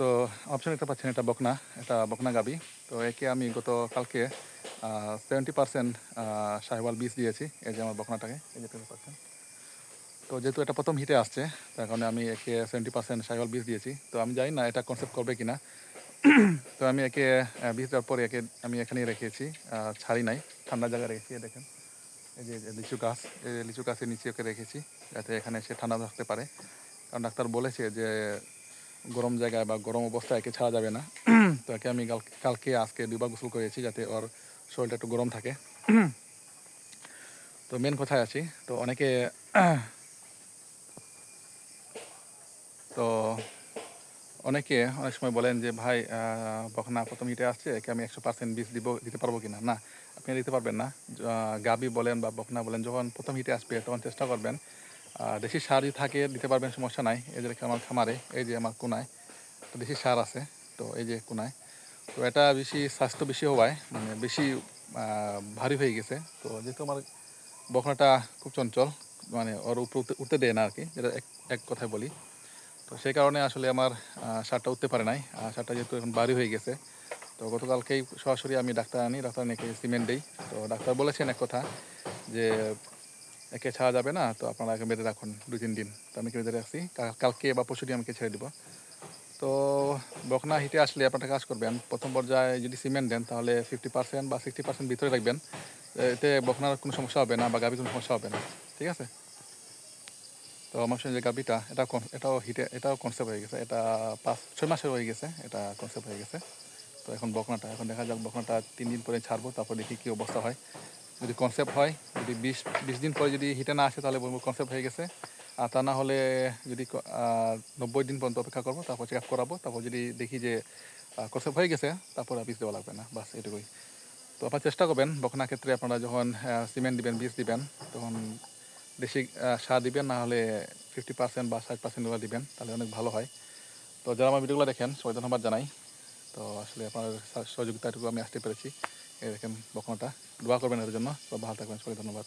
তো অপশন দেখতে পাচ্ছেন এটা বকনা এটা বকনা গাবি। তো একে আমি গত কালকে সেভেন্টি পার্সেন্ট সাহেবাল বীজ দিয়েছি, এই যে আমার বকনাটাকে, এই যে তো যেহেতু এটা প্রথম হিটে আসছে, তার কারণে আমি একে সেভেন্টি পার্সেন্ট সাহেবাল বীজ দিয়েছি। তো আমি জানি না এটা কনসেপ্ট করবে কিনা। তো আমি একে বীজ দেওয়ার পরে একে আমি এখানেই রেখেছি ছাড়ি নাই, ঠান্ডা জায়গায় রেখেছি দেখেন। এই যে লিচু গাছ, এই লিচু গাছের নিচে ওকে রেখেছি, যাতে এখানে সে ঠান্ডা থাকতে পারে। কারণ ডাক্তার বলেছে যে গরম জায়গায় বা গরম অবস্থায় একে ছাড়া যাবে না। তো একে আমি কালকে আজকে দুবার গোসল করেছি যাতে ওর শরীরটা একটু গরম থাকে। তো মেন কোথায় আছি। তো অনেকে তো অনেকে অনেক সময় বলেন যে ভাই বখনা প্রথম হিটে আসছে একে আমি একশো পার্সেন্ট বীজ দিব দিতে পারব কিনা? না আপনি দিতে পারবেন না। গাবি বলেন বা বখনা বলেন যখন প্রথম হিটে আসবে তখন চেষ্টা করবেন দেশি সার যদি থাকে, দিতে পারবেন, সমস্যা নাই। এই যে আমার খামারে, এই যে আমার কোনায় দেশি সার আছে, তো এই যে কোনায়। তো এটা বেশি স্বাস্থ্য বেশি হওয়ায় মানে বেশি ভারী হয়ে গেছে। তো যেহেতু আমার বখনাটা খুব চঞ্চল মানে ওর উপরে উঠতে- দেয় না আর কি যেটা এক এক কথায় বলি। তো সেই কারণে আসলে আমার সারটা উঠতে পারে নাই। আর সারটা যেহেতু এখন ভারী হয়ে গেছে, তো গতকালকেই সরাসরি আমি ডাক্তার আনি, ডাক্তার নিয়ে সিমেন্ট দিই। তো ডাক্তার বলেছেন এক কথা যে একে ছাড়া যাবে না, তো আপনারা একে বেঁধে রাখুন দুই তিন দিন। তো আমি বেঁধে রাখছি। কালকে বা পরশু দিন আমাকে ছেড়ে দিব। তো বকনা হিটে আসলে আপনারা কাজ করবেন, প্রথম পর্যায়ে যদি সিমেন্ট দেন তাহলে ফিফটি পার্সেন্ট বা সিক্সটি পার্সেন্ট ভিতরে রাখবেন। এতে বকনার কোনো সমস্যা হবে না বা গাভীর কোনো সমস্যা হবে না। ঠিক আছে? তো আমার সঙ্গে যে গাবিটা এটা এটাও হিটে, এটাও কনসেপ্ট হয়ে গেছে। এটা পাঁচ, ছয় মাসের হয়ে গেছে, এটা কনসেপ্ট হয়ে গেছে। তো এখন বকনাটা, এখন দেখা যাক বকনাটা তিন দিন পরে ছাড়বো, তারপর দেখি কী অবস্থা হয়। যদি কনসেপ্ট হয়, যদি বিশ বিশ দিন পরে যদি হিটে না আসে, তাহলে বলব কনসেপ্ট হয়ে গেছে। আর তা না হলে যদি নব্বই দিন পর্যন্ত অপেক্ষা করব, তারপর চেক আপ করাবো, তারপর যদি দেখি যে কনসেপ্ট হয়ে গেছে, তারপর আর বীজ দেওয়া লাগবে না, বাস এটুকুই। তো আপনার চেষ্টা করবেন বকনা ক্ষেত্রে আপনারা যখন সিমেন্ট দিবেন, বীজ দিবেন, তখন বেশি সার দিবেন, না হলে ফিফটি পার্সেন্ট বা ষাট পার্সেন্ট দিবেন, তাহলে অনেক ভালো হয়। তো যারা আমার ভিডিওগুলো দেখেন সবাই ধন্যবাদ জানাই। তো আসলে আপনার সহযোগিতাটুকু আমি আসতে পেরেছি। দেখেন বকনাটা। দোয়া করবেন এর জন্য। সব ভালো থাকবেন। সবাই ধন্যবাদ।